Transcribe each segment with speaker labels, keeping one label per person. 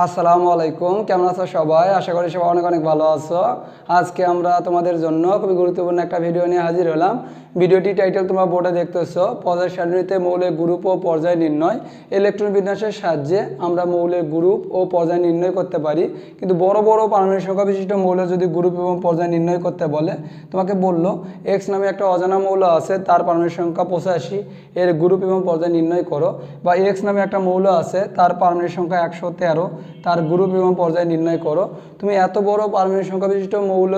Speaker 1: আসসালামু আলাইকুম। কেমন আছো সবাই? আশা করি সবাই অনেক অনেক ভালো আছো। আজকে আমরা তোমাদের জন্য খুবই গুরুত্বপূর্ণ একটা ভিডিও নিয়ে হাজির হলাম। ভিডিওটি টাইটেল তোমরা বোর্ডে দেখতেছো পর্যায় সারণীতে মৌলের গ্রুপ ও পর্যায় নির্ণয়। ইলেকট্রন বিন্যাসের সাহায্যে আমরা মৌলের গ্রুপ ও পর্যায় নির্ণয় করতে পারি। কিন্তু বড় বড় পারমাণবিক সংখ্যা বিশিষ্ট মৌলের যদি গ্রুপ এবং পর্যায় নির্ণয় করতে বলে, তোমাকে বলল এক্স নামে একটা অজানা মৌল আছে, তার পারমাণবিক সংখ্যা পঁচাশি, এর গ্রুপ এবং পর্যায় নির্ণয় করো। বা এক্স নামে একটা মৌল আছে, তার পারমাণবিক সংখ্যা একশো তেরো, তার গ্রুপ এবং পর্যায় নির্ণয় করো। তুমি এত বড় পারমাণবিক সংখ্যা বিশিষ্ট মৌল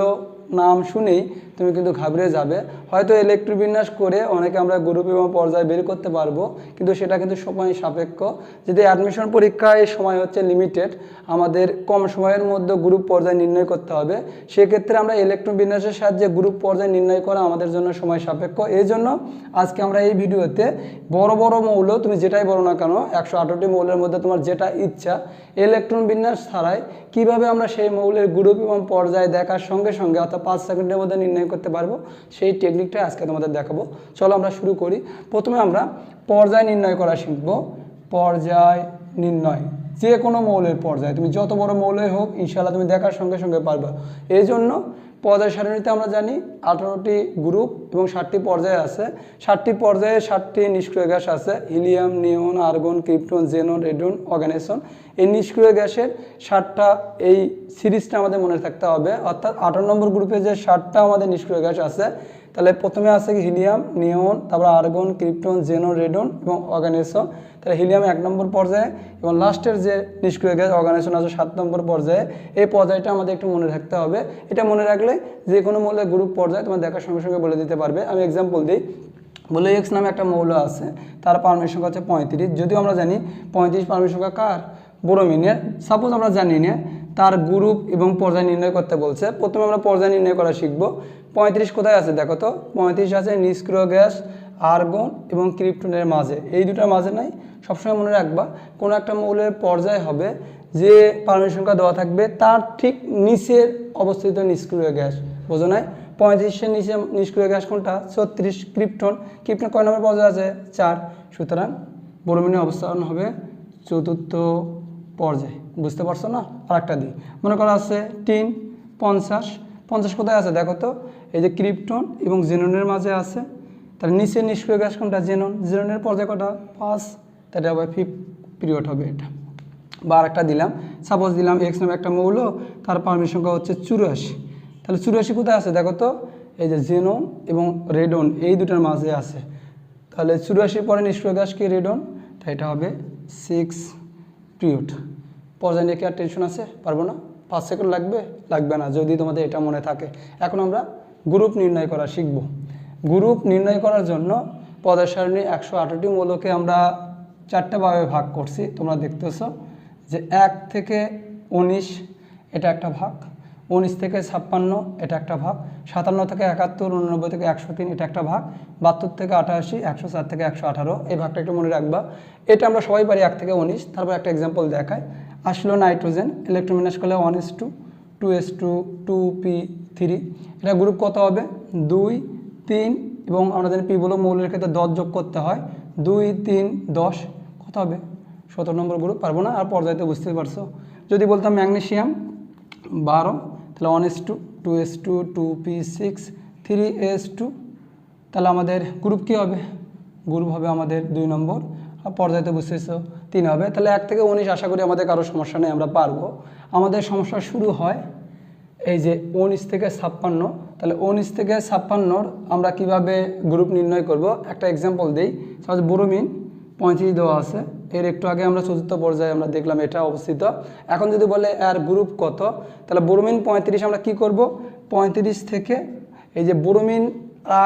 Speaker 1: নাম শুনেই তুমি কিন্তু ঘাবড়ে যাবে। হয়তো ইলেকট্রিক বিন্যাস করে অনেকে আমরা গ্রুপ এবং পর্যায়ে বের করতে পারব, কিন্তু সেটা কিন্তু সময় সাপেক্ষ। যদি অ্যাডমিশন পরীক্ষায় সময় হচ্ছে লিমিটেড আমাদের কম সময়ের মধ্যে গ্রুপ পর্যায়ে নির্ণয় করতে হবে। সেক্ষেত্রে আমরা ইলেকট্রন বিন্যাসের সাহায্যে গ্রুপ পর্যায়ে নির্ণয় করা আমাদের জন্য সময় সাপেক্ষ। এই জন্য আজকে আমরা এই ভিডিওতে বড় বড় মৌল, তুমি যেটাই বলো না কেন, একশো আঠারোটি মৌলের মধ্যে তোমার যেটা ইচ্ছা ইলেকট্রন বিন্যাস ছাড়াই কীভাবে আমরা সেই মৌলের গ্রুপ এবং পর্যায়ে দেখার সঙ্গে সঙ্গে অর্থাৎ পাঁচ সেকেন্ডের মধ্যে নির্ণয় করতে পারব। সেই টেকনিকটা আজকে তোমাদের দেখাবো। চলো আমরা শুরু করি। প্রথমে আমরা পর্যায় নির্ণয় করা শিখব। পর্যায় নির্ণয়। যে কোনো মৌলের পর্যায়ে। তুমি যত বড় মৌলই হোক ইনশাল্লাহ তুমি দেখার সঙ্গে সঙ্গে পারবে। এই জন্য পর্যায় সারণীতে আমরা জানি আঠারোটি গ্রুপ এবং ষাটটি পর্যায় আছে। ষাটটি পর্যায়ে ষাটটি নিষ্ক্রিয় গ্যাস আছে। Helium, neon, argon, krypton xenon radon oganesson এই নিষ্ক্রিয় গ্যাসের ষাটটা এই সিরিজটা আমাদের মনে থাকতে হবে। অর্থাৎ আঠারো নম্বর গ্রুপে যে ষাটটা আমাদের নিষ্ক্রিয় গ্যাস আছে তাহলে প্রথমে আছে হিলিয়াম নিয়ন তারপর আর্গন, ক্রিপ্টন, জেনো, রেডন এবং অর্গানেশন তাহলে হিলিয়াম এক নম্বর পর্যায়ে এবং লাস্টের যে নিষ্ক্রিয় গ্যাস অর্গানেশন আছে সাত নম্বর পর্যায়ে, এই পর্যায়টা আমাদের একটু মনে রাখতে হবে। এটা মনে রাখলে যে কোনো মৌলের গ্রুপ পর্যায়ে তোমার দেখার সঙ্গে সঙ্গে বলে দিতে পারবে। আমি এক্সাম্পল দিই। বলে এক্স নামে একটা মৌল আছে, তার পারমিট সংখ্যা হচ্ছে পঁয়ত্রিশ। যদিও আমরা জানি পঁয়ত্রিশ পারমিট সংখ্যা কার? বোরোমিনের। সাপোজ আমরা জানি না, তার গ্রুপ এবং পর্যায় নির্ণয় করতে বলছে। প্রথমে আমরা পর্যায় নির্ণয় করা শিখব। পঁয়ত্রিশ কোথায় আছে দেখো তো? পঁয়ত্রিশ আছে নিষ্ক্রিয় গ্যাস, আর্গন এবং ক্রিপ্টনের মাঝে। এই দুটার মাঝে নাই। সবসময় মনে রাখবা, কোনো একটা মৌলের পর্যায় হবে যে পারমাণবিক সংখ্যা দেওয়া থাকবে, তার ঠিক নিচের অবস্থিত নিষ্ক্রিয় গ্যাস। বোঝো নাই? পঁয়ত্রিশের নিচে নিষ্ক্রিয় গ্যাস কোনটা? ছত্রিশ ক্রিপ্টন। ক্রিপ্টন কয় নম্বর পর্যায়ে আছে? চার। সুতরাং বরমিনের অবস্থান হবে চতুর্থ পর্যায়ে। বুঝতে পারছ না? আর একটা দিই মনে করা আছে টিন পঞ্চাশ। পঞ্চাশ কোথায় আছে দেখো তো? এই যে ক্রিপ্টন এবং জেননের মাঝে আছে, তার নিচে নিষ্ক্রিয় গ্যাস কোনটা? জেনন। জেননের পর্যায় কটা? পাঁচ। তাহলে আবার ফিফ পিরিয়ড হবে এটা। বা আরেকটা দিলাম। সাপোজ দিলাম এক্স নামে একটা মৌল, তার পারমিট সংখ্যা হচ্ছে চুরাশি। তাহলে চুরাশি কোথায় আছে? দেখো তো, এই যে জেনন এবং রেডন, এই দুটার মাঝে আছে। তাহলে চুরাশির পরে নিষ্ক্রিয় গ্যাস কি? রেডন। তাই এটা হবে সিক্স পিরিয়ড পর্যায় নিয়ে কি আর টেনশন আছে? পারব না? পাঁচ সেকেন্ড লাগবে? লাগবে না, যদি তোমাদের এটা মনে থাকে। এখন আমরা গ্রুপ নির্ণয় করা শিখব। গ্রুপ নির্ণয় করার জন্য পদের সারণী একশো আঠারোটি মৌলকে আমরা চারটে ভাবে ভাগ করছি। তোমরা দেখতেছো যে এক থেকে উনিশ এটা একটা ভাগ, উনিশ থেকে ছাপ্পান্ন এটা একটা ভাগ, সাতান্ন থেকে একাত্তর, উননব্বই থেকে একশো তিন এটা একটা ভাগ, বাহাত্তর থেকে আটাশি, একশো চার থেকে একশো আঠারো এই ভাগটা একটু মনে রাখবা। এটা আমরা সবাই পারি এক থেকে উনিশ, তারপর একটা এক্সাম্পল দেখায় আসলো নাইট্রোজেন ইলেকট্রোমিনাস করলে one s two two s two two p three এটা গ্রুপ কত হবে? দুই, তিন এবং আমরা জানি পি বলো মৌলের ক্ষেত্রে দশ যোগ করতে হয়। দুই, তিন, দশ, কত হবে? সতেরো নম্বর গ্রুপ পারব না? আর পর্যায়তে বুঝতে পারছ। যদি বলতাম ম্যাগনেশিয়াম বারো, তাহলে one s two two s two two p six three s two তাহলে আমাদের গ্রুপ কী হবে? গ্রুপ হবে আমাদের দুই নম্বর। আর পর্যায়তে বুঝতেছো তিন হবে। তাহলে এক থেকে উনিশ আশা করি আমাদের কারও সমস্যা নেই, আমরা পারব। আমাদের সমস্যা শুরু হয় এই যে উনিশ থেকে ছাপ্পান্ন, তাহলে উনিশ থেকে ছাপ্পান্নর আমরা কীভাবে গ্রুপ নির্ণয় করব? একটা এক্সাম্পল দিই। সাপোজ বোরোমিন পঁয়ত্রিশ দেওয়া আছে। এর একটু আগে আমরা চতুর্থ পর্যায়ে আমরা দেখলাম এটা অবস্থিত। এখন যদি বলে এর গ্রুপ কত, তাহলে বোরোমিন পঁয়ত্রিশ আমরা কি করব? পঁয়ত্রিশ থেকে এই যে বোরোমিন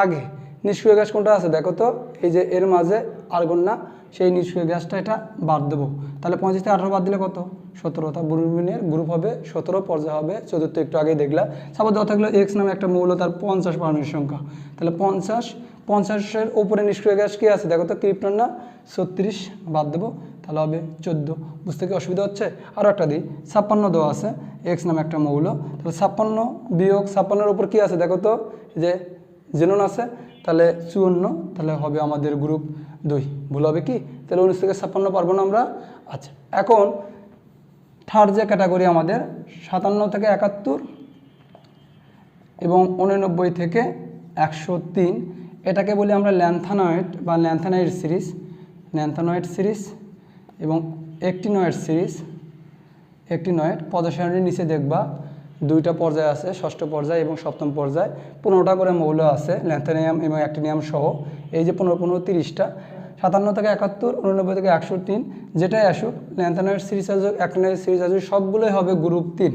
Speaker 1: আগে নিষ্ক্রিয় গ্যাস কোনটা আছে? দেখো তো, এই যে এর মাঝে আর্গন না, সেই নিষ্ক্রিয় গ্যাসটা এটা বাদ দেবো। তাহলে পঁচিশ থেকে আঠারো বাদ দিলে কত? সতেরো। তা বুরুমিনের গ্রুপ হবে সতেরো, পর্যায়ে হবে চতুর্থ একটু আগে দেখলা। সাপোজ দেওয়া থাকল এক্স নামে একটা মৌল, তার পঞ্চাশ পারমাণবিক সংখ্যা। তাহলে পঞ্চাশ, পঞ্চাশের উপরে নিষ্ক্রিয় গ্যাস কী আছে? দেখো তো, ক্রিপ্টন না? ছত্রিশ, বাদ দেবো। তাহলে হবে চোদ্দ। বুঝতে কি অসুবিধা হচ্ছে? আরও একটা দিই। ছাপ্পান্ন দেওয়া আছে এক্স নামে একটা মৌল। তাহলে ছাপ্পান্ন বিয়োগ ছাপ্পান্নের উপর কী আছে? দেখো তো যে জেনন আছে, তাহলে চুয়ান্ন, তাহলে হবে আমাদের গ্রুপ দুই। ভুল হবে কি? তাহলে উনিশ থেকে ছাপ্পান্ন পারব না আমরা। আচ্ছা এখন থার্ড যে ক্যাটাগরি আমাদের, সাতান্ন থেকে একাত্তর এবং উননব্বই থেকে একশো তিন। এটাকে বলি আমরা ল্যান্থানয়েড বা ল্যান্থানয়েড সিরিজ। ল্যান্থানয়েড সিরিজ এবং একটিনয়েড সিরিজ। একটিনয়েড পদসারণীর নিচে দেখবা দুইটা পর্যায় আছে, ষষ্ঠ পর্যায় এবং সপ্তম পর্যায়। পনেরোটা করে মৌল আছে, ল্যান্থানিয়াম এবং অ্যাক্টিনিয়াম সহ। এই যে পনেরো পনেরো, তিরিশটা সাতান্ন থেকে একাত্তর, উননব্বই থেকে একশো তিন যেটাই আসুক ল্যান্থানয়েড সিরিজ আসুক অ্যাক্টিনয়েড সিরিজ আসুক সবগুলোই হবে গ্রুপ তিন।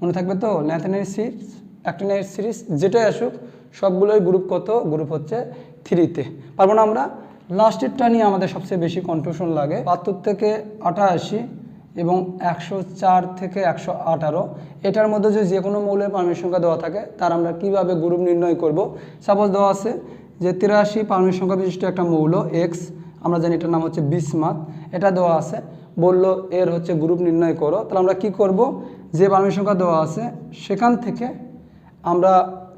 Speaker 1: মনে থাকবে তো? ল্যান্থানয়েড সিরিজ, অ্যাক্টিনাইট সিরিজ, যেটাই আসুক, সবগুলোই গ্রুপ কত? গ্রুপ হচ্ছে থ্রিতে। পারব না আমরা? লাস্টেরটা নিয়ে আমাদের সবচেয়ে বেশি কনফিউশন লাগে। বাহাত্তর থেকে আটাশি এবং একশো চার থেকে একশো আঠারো, এটার মধ্যে যদি যে কোনো মৌলের পারমিট সংখ্যা দেওয়া থাকে, তার আমরা কীভাবে গ্রুপ নির্ণয় করব? সাপোজ দেওয়া আছে যে তিরাশি পারমিট সংখ্যা বিশিষ্ট একটা মৌল এক্স আমরা জানি এটার নাম হচ্ছে বিসমাত, এটা দেওয়া আছে। বলল এর হচ্ছে গ্রুপ নির্ণয় করো। তাহলে আমরা কি করব? যে পারমিট সংখ্যা দেওয়া আছে, সেখান থেকে আমরা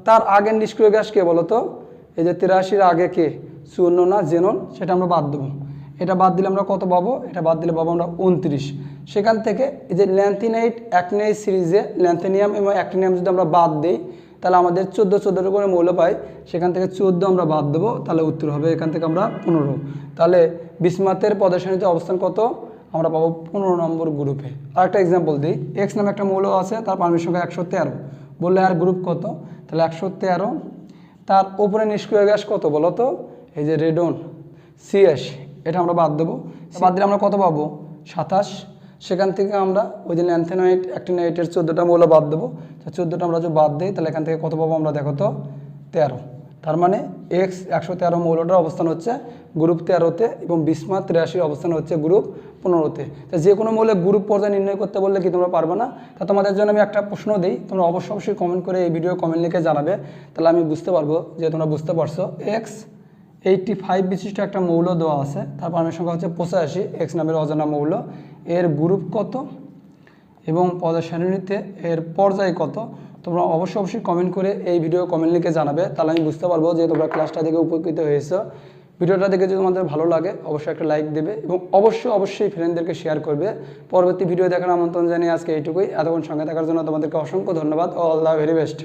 Speaker 1: তার আগের নিষ্ক্রিয় গ্যাস কে বলো তো? এই যে তিরাশির আগে কে? চুয়ান্ন না জেনন? সেটা আমরা বাদ দেবো। এটা বাদ দিলে আমরা কত পাবো? এটা বাদ দিলে পাবো আমরা উনত্রিশ সেখান থেকে এই যে ল্যান্থিনাইট অ্যাকনাইট সিরিজে ল্যান্থেনিয়াম এবং অ্যাক্টিনিয়াম যদি আমরা বাদ দিই তাহলে আমাদের চোদ্দ চোদ্দোটা করে মৌল পাই সেখান থেকে চোদ্দ আমরা বাদ দেবো তাহলে উত্তর হবে এখান থেকে আমরা পনেরো। তাহলে বিসমাতের পদার্শনীতে অবস্থান কত? আমরা পাবো পনেরো নম্বর গ্রুপে আরেকটা এক্সাম্পল দিই। এক্স নামে একটা মৌল আছে তার পারমিট সংখ্যা একশো তেরো। বললে আর গ্রুপ কত? তাহলে একশো তেরো। তার উপরে নিষ্ক্রিয় গ্যাস কত বলো তো? এই যে রেডন ছিয়াশি এটা আমরা বাদ দেবো। বাদ দিলে আমরা কত পাবো? সাতাশ। সেখান থেকে আমরা ওই যে ল্যান্থেনাইট অ্যাক্টিনাইটের চোদ্দোটা মৌল বাদ দেবো। চোদ্দোটা আমরা যদি বাদ দিই, তাহলে এখান থেকে কত পাবো আমরা? দেখো তো, তেরো। তার মানে এক্স একশো তেরো মৌলটার অবস্থান হচ্ছে গ্রুপ তেরোতে এবং বিসমা তিরাশির অবস্থান হচ্ছে গ্রুপ পনেরোতে। তা যে কোনো মৌলে গ্রুপ পর্যায়ে নির্ণয় করতে বললে কি তোমরা পারবে না? তা তোমাদের জন্য আমি একটা প্রশ্ন দিই, তোমরা অবশ্যই অবশ্যই কমেন্ট করে এই ভিডিও কমেন্ট লিখে জানাবে। তাহলে আমি বুঝতে পারব যে তোমরা বুঝতে পারছ এক্স এইটটি ফাইভ বিশিষ্ট একটা মৌল দেওয়া আছে, তার পারমের সংখ্যা হচ্ছে পঁচাশি এক্স নামের অজানা মৌল। এর গ্রুপ কত? এবং পদের সারণীতে এর পর্যায় কত? তোমরা অবশ্যই অবশ্যই কমেন্ট করে এই ভিডিও কমেন্ট লিখে জানাবে। তাহলে আমি বুঝতে পারব যে তোমরা ক্লাসটা থেকে উপকৃত হয়েছো। ভিডিওটা দেখে যদি তোমাদের ভালো লাগে, অবশ্যই একটা লাইক দেবে এবং অবশ্যই অবশ্যই ফ্রেন্ডদেরকে শেয়ার করবে। পরবর্তী ভিডিও দেখার আমন্ত্রণ জানিয়ে আজকে এইটুকুই। এতক্ষণ সঙ্গে থাকার জন্য তোমাদেরকে অসংখ্য ধন্যবাদ। All the very best